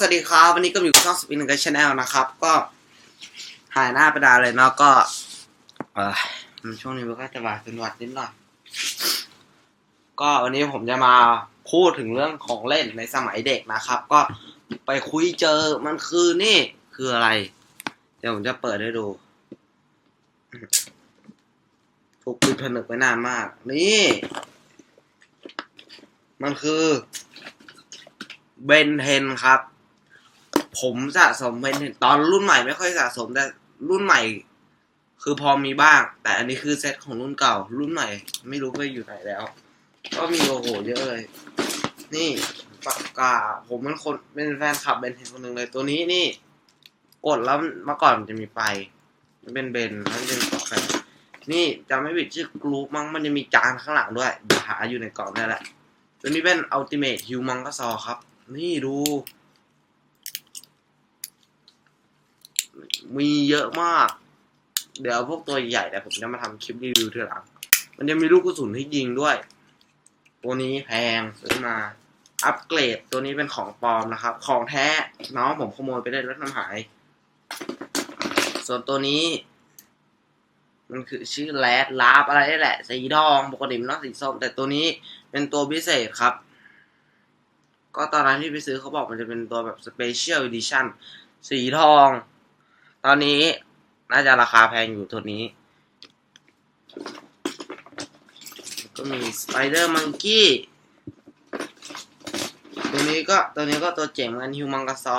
สวัสดีครับวันนี้ก็อยู่กับช่องสปินกับชาแนลนะครับ ก็หายหน้าไปดาเลยเนาะก็ เออช่วงนี้มันก็จะบาดเป็นวัดนิดหน่อยก็วันนี้ผมจะมาพูดถึงเรื่องของเล่นในสมัยเด็กนะครับ ก็ไปคุยเจอมันคือนี่คืออะไร เดี๋ยวผมจะเปิดให้ดูถูกปิดผนึกไว้นานมาก นี่ มันคือเบนเทนครับ ผมสะสมเบนทนตอนรุ่นใหม่ไม่ค่อยสะสมแต่รุ่นใหม่ คือพอมีบ้าง แต่อันนี้คือเซตของรุ่นเก่า รุ่นใหม่ ไม่รู้ไปอยู่ไหนแล้ว ก็มีโอ้โหเยอะเลย นี่ปากกาผมเป็นคนเป็นแฟนคลับเบนเทนคนหนึ่งเลยตัวนี้นี่ กดแล้วเมื่อก่อนมันจะมีไฟมันเป็นเบนมันจะมีกล่องไฟนี่จำไม่ผิดชื่อกรุ๊ปมั้งมันจะมีจานข้างหลังด้วยเดี๋ยวหาอยู่ในกล่องนี่แหละตัวนี้เป็น Ultimate Humongous ครับ นี่ดู มีเยอะมาก เดี๋ยวพวกตัวใหญ่แต่ผมจะมาทำคลิปรีวิวทีหลัง มันจะมีลูกกระสุนให้ยิงด้วย ตัวนี้แพงซื้อมา อัปเกรดตัวนี้เป็นของปลอมนะครับ ของแท้น้องผมขโมยไปได้รถน้ำหาย ส่วนตัวนี้ มันคือชื่อแรดลาบอะไรนี่แหละ สีทองปกติมันต้องสีส้มแต่ตัวนี้เป็นตัวพิเศษครับก็ตอนนั้นที่ไปซื้อเขาบอกมันจะเป็นตัวแบบ Special Edition สีทอง ตอนนี้น่าจะราคาแพงอยู่ตัวนี้ ก็มี Spider Monkey ตัวนี้ก็ตัวนี้ก็ตัวเจ๋งเหมือนกันฮิวมังกาซอ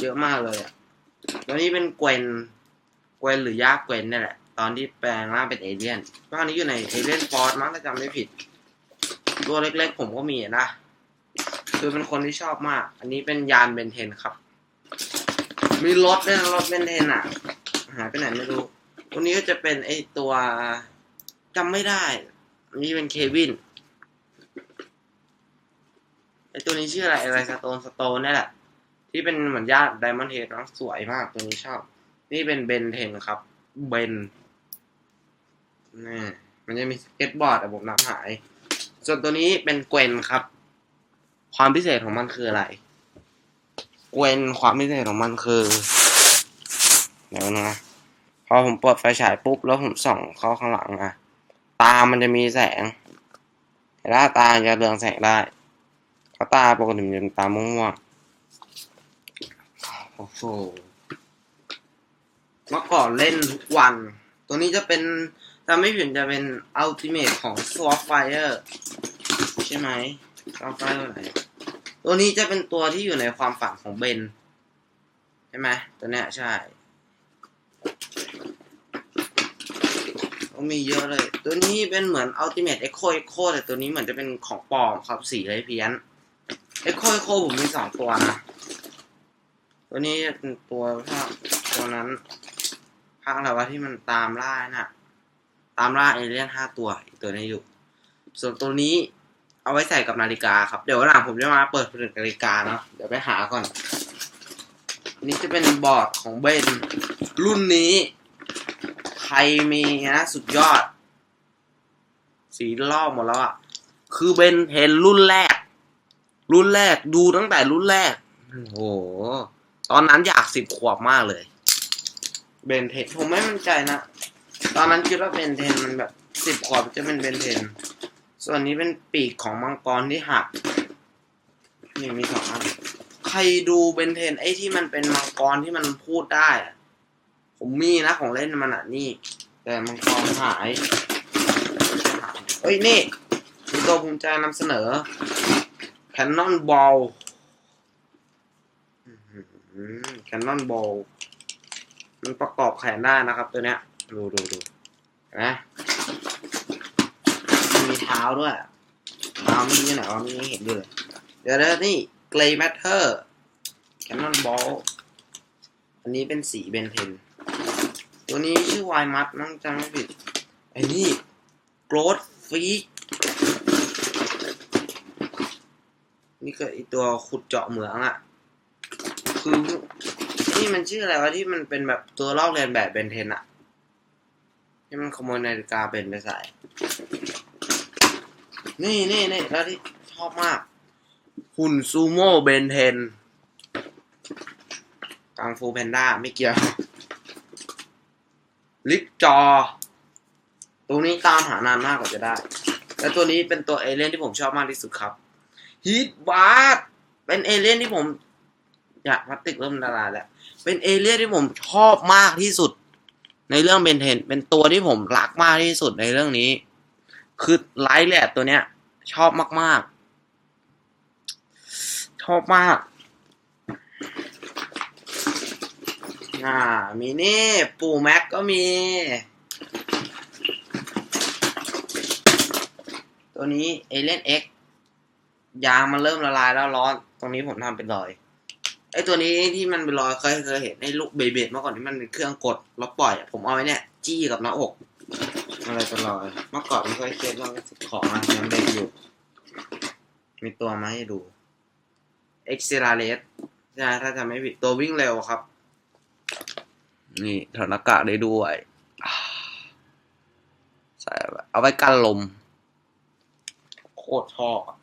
เยอะมากเลยอะตัวนี้เป็นเกวนเกวนหรือยากเกวนนี่แหละ ตอนที่แปลงร่างเป็นเอเลี่ยนตอนนี้อยู่ในเอเลี่ยนฟอร์สมั้งถ้าจำไม่ผิด ตัวเล็กๆผมก็มีนะ คือเป็นคนที่ชอบมาก อันนี้เป็นยานเบนเทนครับ มีรถด้วยนะรถเบนเทนอะหายไปไหนไม่รู้ตัวนี้ก็จะเป็นไอตัวจำไม่ได้นนี้เป็นเควินไอตัวนี้ชื่ออะไรอะไรสโตนสโตนนี่แหละ ที่เป็นเหมือนญาติไดมอนด์เฮดนะสวยมากตัวนี้ชอบ นี่เป็นเบนเทนครับเบนนี่มันจะมีสเก็ตบอร์ดแต่ผมนับหาย ส่วนตัวนี้เป็นเกวนครับ ความพิเศษของมันคืออะไร กวนความพิเศษของมันคือเดี๋ยวนะพอผมเปิดไฟฉายปุ๊บแล้วผมส่องเข้าข้างหลังอะตามันจะมีแสงเห็นไหมตาจะเรืองแสงได้เพราะตาปกติมันจะเป็นตาม่วงโอ้โหเมื่อก่อนเล่นทุกวัน ตัวนี้จะเป็นถ้าไม่ผิดจะเป็นอัลติเมทของ Swordfire ใช่ไหมเอาไป ตัวนี้จะเป็นตัวที่อยู่ในความฝันของเบนใช่ไหมตัวเนี้ยใช่มีเยอะเลย ตัวนี้เป็นเหมือน Ultimate Echo Echo แต่ตัวนี้เหมือนจะเป็นของปลอมครับสีไรเพี้ยน Echo Echo ผมมีสองตัวนะ ตัวนี้เป็นตัวภาคตัวนั้นภาคอะไรวะที่มันตามล่าน่ะ ตามล่าเอเลี่ยนห้าตัว อีกตัวนี้อยู่ ส่วนตัวนี้ เอาไว้ใส่กับนาฬิกาครับ เดี๋ยววันหลังผมจะมาเปิดผลึกนาฬิกาเนาะเดี๋ยวไปหาก่อนนนี้จะเป็นบอร์ดของเบนรุ่นนี้ ใครมีนะสุดยอด สีลอกหมดแล้วอะ คือเบนเห็นรุ่นแรก รุ่นแรกดูตั้งแต่รุ่นแรก โอ้โห ตอนนั้นอยากสิบขวบมากเลย เบนเทนผมไม่มั่นใจนะ ตอนนั้นคิดว่าเบนเทนมันแบบสิบขวบจะเป็นเบนเทน ส่วนนี้เป็นปีกของมังกรที่หักนี่มีสองอันใครดูเบนเทนไอ้ที่มันเป็นมังกรที่มันพูดได้ ผมมีนะของเล่นมันอะนี่ แต่มังกรหายเอ้ยนี่มีตัวภูมิใจนำเสนอ Cannon Ball แคนนอนบอลมันประกอบแขนได้นะครับตัวเนี้ย ดูดูดูนะ ท้าด้วยเท้าไม่รู้ไหนว่าไม่เห็นอยู่เลย เดี๋ยวนะนี่ Gray Matter Cannon Ball อันนี้เป็นสีเบนเทน ตัวนี้ชื่อวายมัดนั่งจำไม่ผิดไอ้นี่ Growth Freak นี่ก็ไอตัวขุดเจาะเหมืองอะคือนี่มันชื่ออะไรวะที่มันเป็นแบบตัวลอกเลียนแบบเบนเทนอะที่มันขโมยนาฬิกาเบนไปใส่ นี่นี่นี่แล้วที่ชอบมาก หุ่นซูโม่เบนเทนกังฟูแพนด้าไม่เกี่ยว ลิปจอ ตัวนี้ตามหานานมากกว่าจะได้ และตัวนี้เป็นตัวเอเลี่ยนที่ผมชอบมากที่สุดครับฮีทบาร์เป็นเอเลี่ยนที่ผม อยากพลาสติกเริ่มละลายแล้ว เป็นเอเลี่ยนที่ผมชอบมากที่สุด ในเรื่องเบนเทน เป็นตัวที่ผมรักมากที่สุดในเรื่องนี้ คือไลท์แลดตัวเนี้ย ชอบมาก ๆ ชอบมากอ่ามีนี่ปู่แม็กก็มี ตัวนี้เอเลนเอ็กยางมันเริ่มละลายแล้วร้อน ตรงนี้ผมทำเป็นรอย ไอตัวนี้ที่มันเป็นรอยเคยเคยเห็นไอ้ลูกเบเบดเมื่อก่อนที่มันเป็นเครื่องกดแล้วปล่อย ผมเอาไว้เนี่ย จี้กับหน้าอก อะไรเป็นรอยเมื่อก่อนไม่ค่อยเครียดเรื่องของอะยังเด็กอยู่ มีตัวมาให้ดูเอ็กซ์ราเลสใช่ถ้าจะไม่ผิดตัววิ่งเร็วครับ นี่ถอดหน้ากากได้ด้วยใส่เอาไว้กันลม โคตรชอบอะ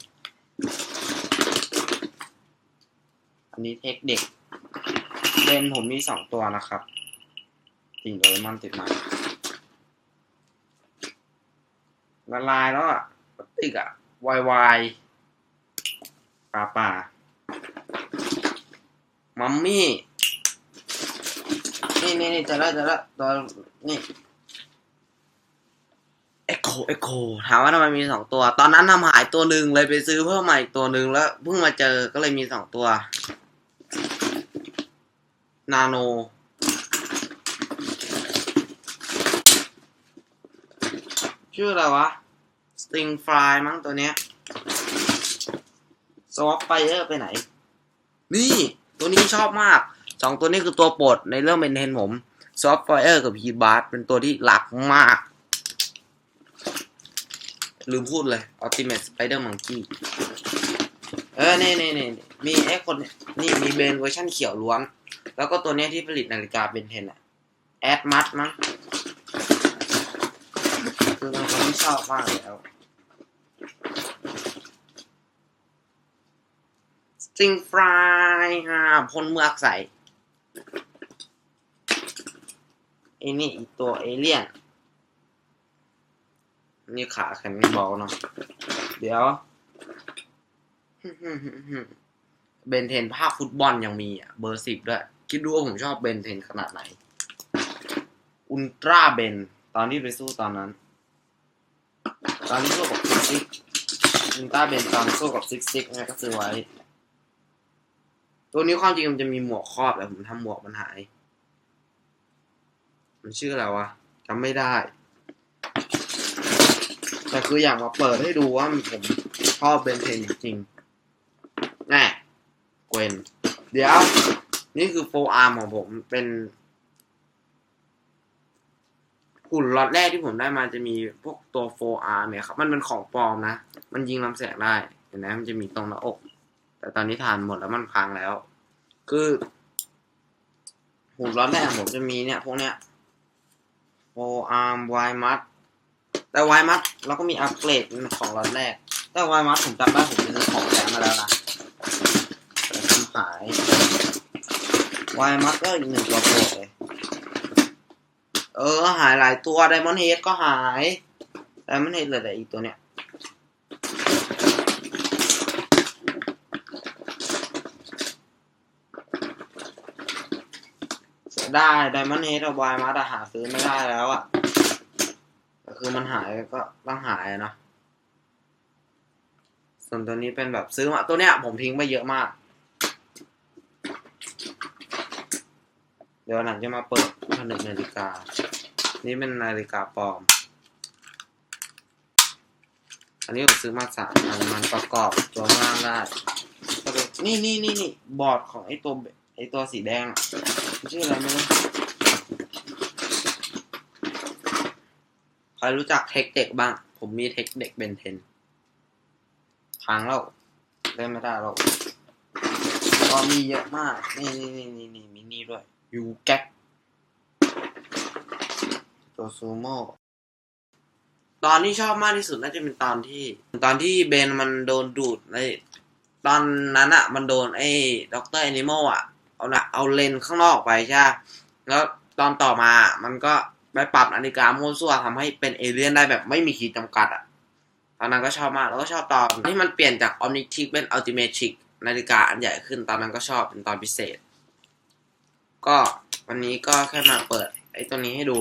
อันนี้เทคเด็ก เลนผมมีสองตัวนะครับติ่งโดเรมอนติดมา ละลายแล้วอะพลาสติกอะวายวายปลาป่ามัมมี่ นี่นี่นี่เจะละเจะละตอนนี่เอ็กโคเอ็กโคถามว่าทำไมมีสองตัว ตอนนั้นทำหายตัวหนึ่งเลยไปซื้อเพิ่มใหม่ตัวหนึ่งแล้วเพิ่งมาเจอก็เลยมีสองตัว นาโน ชื่ออะไรวะสติงฟลายมั้งตัวเนี้ยสวอปไฟเออร์ไปไหน นี่ ตัวนี้ชอบมากสองตัวนี้คือตัวโปรดในเรื่องเบนเทนผมซอฟต์ไฟเออร์กับฮีบาร์เป็นตัวที่หลักมาก ลืมพูดเลย Ultimate Spider Monkey เออนี่นี่นี่มีไอ้คนนี่ยนี่มีเบนเวอร์ชันเขียวล้วน แล้วก็ตัวนี้ที่ผลิตนาฬิกาเบนเทนอะแอดมัดมั้ง ชอบมากแล้วสิงฟรายอ่าพ่นเมือกใส่ไอ้นี่อีตัวเอเลี่ยน นี่ขาแข็งเบาเนาะ เดี๋ยว เบนเทนภาคฟุตบอลยังมีอะ เบอร์สิบด้วย คิดดูว่าผมชอบเบนเทนขนาดไหน อุลตร้าเบน ตอนที่ไปสู้ตอนนั้น ตอนที่สู้กับซิกซิกอุลตร้าเบนตอนสู้กับซิกซิกไงก็ซื้อไว้ ตัวนี้ความจริงมันจะมีหมวกครอบแต่ผมทำหมวกมันหาย มันชื่ออะไรวะจำไม่ได้ แต่คืออยากมาเปิดให้ดูว่าผมชอบเบนเทนจริงๆแน่เกวนเดี๋ยว นี่คือโฟอาร์มของผมเป็น หุ่นล็อตแรกที่ผมได้มาจะมีพวกตัวโฟอาร์เนี่ยครับ มันเป็นของปลอมนะ มันยิงลำแสงได้ เห็นไหมมันจะมีตรงหน้าอก แต่ตอนนี้ทานหมดแล้วมันพังแล้ว คือ หุ่นล็อตแรกผมจะมีเนี่ยพวกเนี้ยโฟอาร์มไวมัดแต่ไวมัดเราก็มีอัปเกรดของล็อตแรก แต่ไวมัดผมจำได้ผมไปซื้อของแถมมาแล้วนะแต่ทำหายไวมัดก็อีกหนึ่งตัวโปรดเลย เออ หายหลายตัวไดมอนด์เฮดก็หายไดมอนด์เฮดเหลือแต่อีกตัวเนี้ยเสียดายไดมอนด์เฮดกับไว้มัดหาซื้อไม่ได้แล้วอะคือมันหายก็ต้องหายนะส่วนตัวนี้เป็นแบบซื้อมาตัวเนี้ยผมทิ้งไปเยอะมาก เดี๋ยวหลังจะมาเปิดผนึกนาฬิกา นี่เป็นนาฬิกาปลอม อันนี้ผมซื้อมาสามอันมันประกอบตัวข้างล่างได้ก็เลยนี่นี่นี่นี่บอร์ดของไอ้ตัวไอ้ตัวสีแดงชื่ออะไรไม่รู้ใครรู้จักเทคเด็กบ้าง ผมมีเทคเด็กเบนเทนค้างแล้วเล่นไม่ได้แล้วก็มีเยอะมาก นี่นี่นี่นี่นี่มินี่ด้วย ยูแก๊ก ตัวซูโม่ตอนที่ชอบมากที่สุดน่าจะเป็นตอนที่ ตอนที่เบนมันโดนดูดในตอนนั้นอะมันโดนไอ้ด็อกเตอร์แอนิมอลอะเอาละเอาเลนข้างนอกไปใช่แล้วตอนต่อมามันก็ไปปรับนาฬิกาโมั่วซั่วทำให้เป็นเอเลี่ยนได้แบบไม่มีขีดจำกัดอะตอนนั้นก็ชอบมากแล้วก็ชอบตอนที่มันเปลี่ยนจากออมนิชิกเป็นอัลติเมทชิกนาฬิกาอันใหญ่ขึ้นตอนนั้นก็ชอบเป็นตอนพิเศษ ก็วันนี้ก็แค่มาเปิด ไอ้ตัวนี้ให้ดู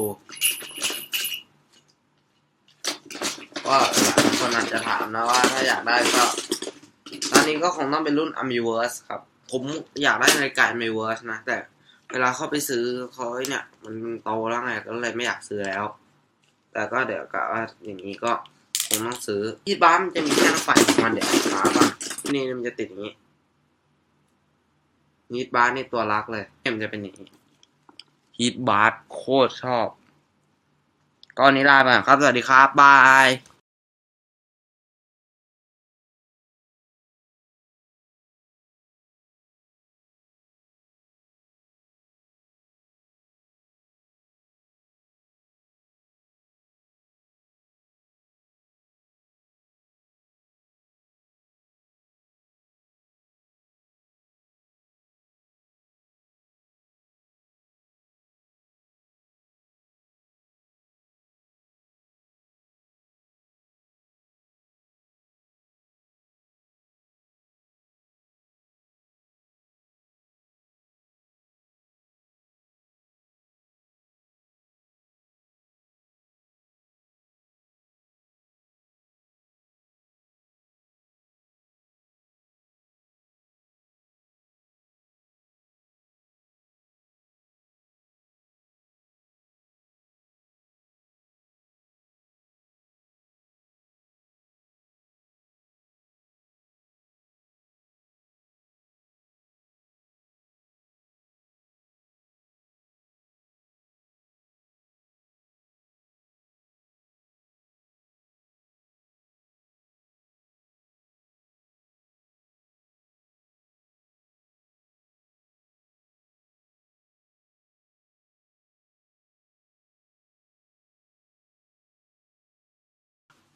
ก็หลาคนอาจจะถามนะว่าถ้าอยากได้ก็ ตอนนี้ก็คงต้องเป็นรุ่น a m i v e r s e ครับ ผมอยากได้นาฬิกา a m i v e r s e นะ แต่เวลาเข้าไปซื้อเขาเนี่ย มันโตแล้วไงก็เลยไม่อยากซื้อแล้ว แต่ก็เดี๋ยวกะว่าอย่างนี้ก็คงต้องซื้อที่บ้านมันจะมีแท่งไฟของมันเดี๋ยวหาบ้างนี่มันจะติดอย่างนี้ฮีทบาร์นี่ตัวรักเลยเนี่ยมันจะเป็นอย่างนี้ ฮีทบาร์โคตรชอบ ก็นี้ลาไปก่อนครับ สวัสดีครับ บาย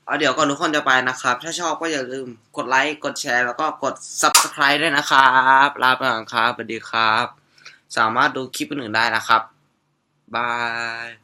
เอาเดี๋ยวก่อนทุกคนจะไปนะครับ ถ้าชอบก็อย่าลืมกดไลค์ กดแชร์ แล้วก็กด subscribe ด้วยนะครับ ลาไปก่อนครับสวัสดีครับ สามารถดูคลิปอื่นๆได้นะครับ บาย